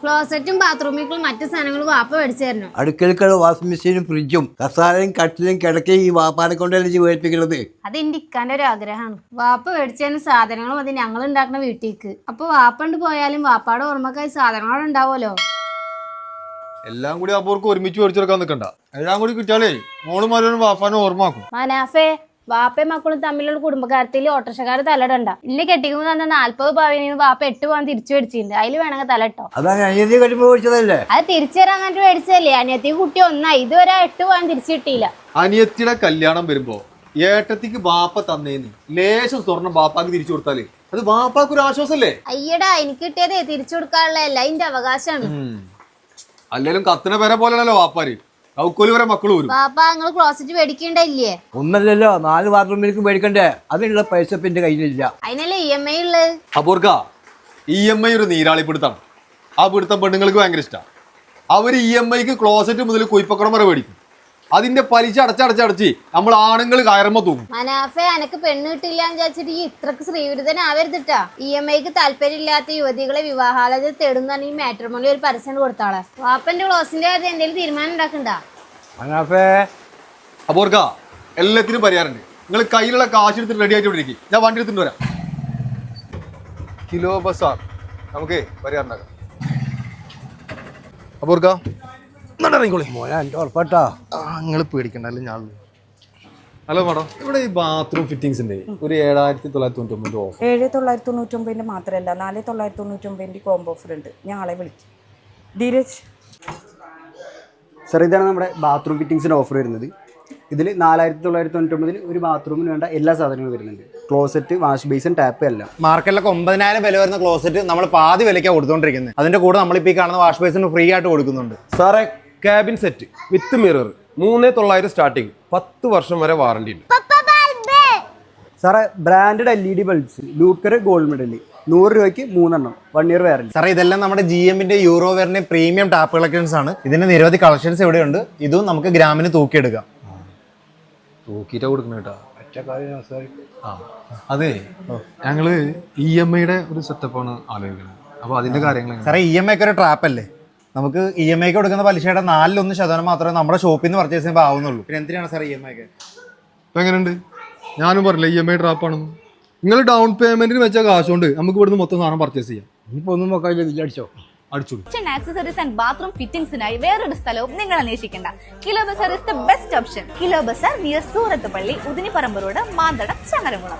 ക്ലോസറ്റും ബാത്റൂമിലേക്കുള്ള മറ്റു സാധനങ്ങളും വാപ്പ മേടിച്ചു തരണം അടുക്കളക്കുള്ള വാഷിംഗ് മെഷീനും ഫ്രിഡ്ജും കസാലയും കട്ടിലും കിടക്കയും ഈ വാപ്പാനെ കൊണ്ടല്ലേ ജീവിപ്പിക്കുന്നത് അത് എന്റെ ഇക്കാന്റെ ഒരു ആഗ്രഹമാണ്. വാപ്പ മേടിച്ചതിന് സാധനങ്ങളും അത് ഞങ്ങൾ ഉണ്ടാക്കുന്ന വീട്ടിലേക്ക്. അപ്പൊ വാപ്പണ്ട് പോയാലും വാപ്പാടെ ഓർമ്മക്കായി സാധനങ്ങൾ ഉണ്ടാവുമല്ലോ. എല്ലാം കൂടി അപ്പോർക്ക് ഒരുമിച്ച് മേടിച്ചെടുക്കാൻ നിൽക്കണ്ട എല്ലാം കൂടി കിട്ടിയാലേ മോളും മരോനും വാപ്പാനെ ഓർമ്മാക്കും മനാഫേ വാപ്പയും മക്കളും തമ്മിലുള്ള കുടുംബക്കാരത്തിൽ ഓട്ടോറിക്ഷക്കാർ തലടണ്ട ഇല്ല കെട്ടിക്കുമ്പോൾ തന്ന നാല്പത് പവനിന്ന് വാപ്പ എട്ട് പവൻ തിരിച്ചു മേടിച്ചിട്ടുണ്ട്. അതിൽ വേണമെങ്കിൽ തലട്ടോ അത് തിരിച്ചു തരാൻ വേണ്ടി മേടിച്ചതല്ലേ? അനിയത്തി കുട്ടി ഒന്നായി. ഇതുവരെ എട്ട് പവൻ തിരിച്ചു കിട്ടിയില്ല. അനിയത്തിയുടെ കല്യാണം വരുമ്പോ ഏട്ടത്തിക്ക് വാപ്പ തന്നേന്ന്. ലേശം സ്വർണം ബാപ്പാക്ക് തിരിച്ചു കൊടുത്താലേ. അത് ബാപ്പാക്ക് ഒരു ആശ്വാസല്ലേ? അയ്യടാ എനിക്ക് കിട്ടിയതേ തിരിച്ചു കൊടുക്കാനുള്ളതല്ല അതിന്റെ അവകാശമാണ്. അല്ലേലും കത്തിന പേരെ പോലെയാണല്ലോ വാപ്പാര്. കൗക്കോൽ വരെ മക്കൾ വരും. വാപ്പ നിങ്ങൾ ക്ലോസറ്റ് മേടിക്കണ്ടല്ലേ ഒന്നല്ലല്ലോ നാല് ബാത്റൂമിലേക്ക് മേടിക്കണ്ടേ? അതിനുള്ള പൈസ ഇപ്പം എന്റെ കയ്യിലില്ല. അതിനല്ലേ ഇ എം ഐ ഉള്ളത് അപൂർക്ക ഇ എം ഐ ഒരു നീരാളി പിടുത്തം. ആ പിടുത്തം പെണ്ണുങ്ങൾക്ക് ഭയങ്കര ഇഷ്ടമാണ് അവർ ഇ എം ഐക്ക് ക്ലോസറ്റ് മുതൽ കുയിപ്പക്കടം വരെ മേടിക്കും. അതിന്റെ പലിശ അടച്ചടച്ചടച്ച് നമ്മൾ ആണുങ്ങൾ കയറുമ്പോ തൂങ്ങും. മനാഫെ അനക്ക് പെണ്ണ് കിട്ടില്ല എന്ന് വിചാരിച്ചിട്ട് ഈ ഇത്രക്ക് ശ്രീവിരുദ്ധനാവരുതിട്ടാ ഇ എം ഐക്ക് താല്പര്യമില്ലാത്ത യുവതികളെ വിവാഹാലോചന തേടുന്ന ഈ മാട്രിമോണി ഒരു പരസ്യം കൊടുത്താളെ. വാപ്പന്റെ ക്ലോസിന്റെ കാര്യം എന്തെങ്കിലും തീരുമാനം ഉണ്ടാക്കണ്ട? മനാഫേ. അപ്പോർക്ക എല്ലാത്തിനും പരിഹാരമുണ്ട്. നിങ്ങൾ കയ്യിലുള്ള കാശ് എടുത്തിട്ട് റെഡി ആയിട്ട് ഇരിക്കും. ഞാൻ വണ്ടി എടുത്തിട്ട് വരാം. കിലോ ബസാർ നമുക്ക് പരിഹാരം ഉണ്ടാക്കാം. അപ്പോർക്ക മോനെ എന്റെ ഉറപ്പാട്ടാ? നിങ്ങൾ പേടിക്കണ്ടല്ലോ ഞാൻ ഹലോ മാഡം. ഇവിടെ ഈ ബാത്റൂം ഫിറ്റിംഗ്സിന്റെ ഒരു ഏഴായിരത്തി തൊള്ളായിരത്തി തൊണ്ണൂറ്റി ഓഫർ ഏഴ് തൊള്ളായിരത്തി തൊണ്ണൂറ്റൊമ്പതിന്റെ മാത്രമല്ല നാല് തൊള്ളായിരത്തി തൊണ്ണൂറ്റൊമ്പതിന്റെ കോംബോ ഓഫർ ഉണ്ട് ഞങ്ങളെ വിളിക്കും. ധീരജ്. സാർ ഇതാണ് നമ്മുടെ ബാത്റൂം ഫിറ്റിംഗ്സിന്റെ ഓഫർ വരുന്നത്. ഇതിൽ നാലായിരത്തി തൊള്ളായിരത്തി തൊണ്ണൂറ്റൊമ്പതിൽ ഒരു ബാത്റൂമിന് വേണ്ട എല്ലാ സാധനങ്ങളും വരുന്നുണ്ട്. ക്ലോസറ്റ് വാഷ് ബേസിൻ ടാപ്പ് എല്ലാം. മാർക്കറ്റിലൊക്കെ ഒമ്പതിനായിരം വില വരുന്ന ക്ലോസറ്റ് നമ്മൾ പാതി വിലയ്ക്കാണ് കൊടുത്തുകൊണ്ടിരിക്കുന്നത് അതിന്റെ കൂടെ നമ്മളിപ്പോൾ ഈ കാണുന്ന വാഷ് ബേസിന് ഫ്രീ ആയിട്ട് കൊടുക്കുന്നുണ്ട്. സാറേ ക്യാബിൻ സെറ്റ് വിത്ത് മിറർ മൂന്ന് തൊള്ളായിരം സ്റ്റാർട്ടിങ് പത്ത് വർഷം വരെ വാറണ്ടി ഉണ്ട്. സാറേ branded L E D bulbs Luker gold medal നൂറ് രൂപയ്ക്ക് മൂന്നെണ്ണം വൺ ഇയർ വാറണ്ടി സാറേ ഇതെല്ലാം നമ്മുടെ ജി എമ്മിന്റെ യൂറോ വേറിന്റെ പ്രീമിയം ടാപ്പ് കളക്ഷൻസ് ആണ് ഇതിന്റെ നിരവധി കളക്ഷൻസ് ഇവിടെയുണ്ട്. ഇതും നമുക്ക് ഗ്രാമിന് തൂക്കിയെടുക്കാം. തൂക്കിട്ടാ കൊടുക്കണം കേട്ടോ. ആ അതെ ഞങ്ങൾ ഇ എം ഐയുടെ ഒരു സെറ്റപ്പാണ് ആലോചിക്കുന്നത് അപ്പൊ അതിന്റെ കാര്യങ്ങൾ? സാറേ ഇ എം ഐ ഒക്കെ ഒരു ട്രാപ്പ് അല്ലേ? നമുക്ക് ഇ എം ഐക്ക് കൊടുക്കുന്ന പലിശയുടെ നാലിലൊന്ന് ശതമാനം മാത്രമേ നമ്മുടെ ഷോപ്പിൽ നിന്ന് പർച്ചേസ് ചെയ്യുമ്പോൾ ആവുന്നുള്ളൂ. പിന്നെ എന്തിനാണ് സാർ ഇ എം ഐ ഒക്കെ ഇപ്പൊ എങ്ങനെയുണ്ട്? ഞാനും പറഞ്ഞില്ല ഇ എം ഐ ഡ്രാപ്പ് ആണെന്ന്. നിങ്ങൾ ഡൗൺ പേയ്മെന്റിന് വെച്ച കാശ് കൊണ്ട് നമുക്ക് ഇവിടുന്ന് മൊത്തം സാധനം പർച്ചേസ് ചെയ്യാം. ഇനിയിപ്പോൾ ഒന്നും നോക്കാൻ അടിച്ചോ. കിച്ചൺ ആക്സസറീസ് ആൻഡ് ബാത്റൂം ഫിറ്റിംഗ്സിനായി വേറൊരു സ്ഥലവും നിങ്ങൾ അന്വേഷിക്കേണ്ട. Kilo Bazaar is the best option Kilo Bazaar near Surath Palli Udinipparamba road Manthadam Changaramkulam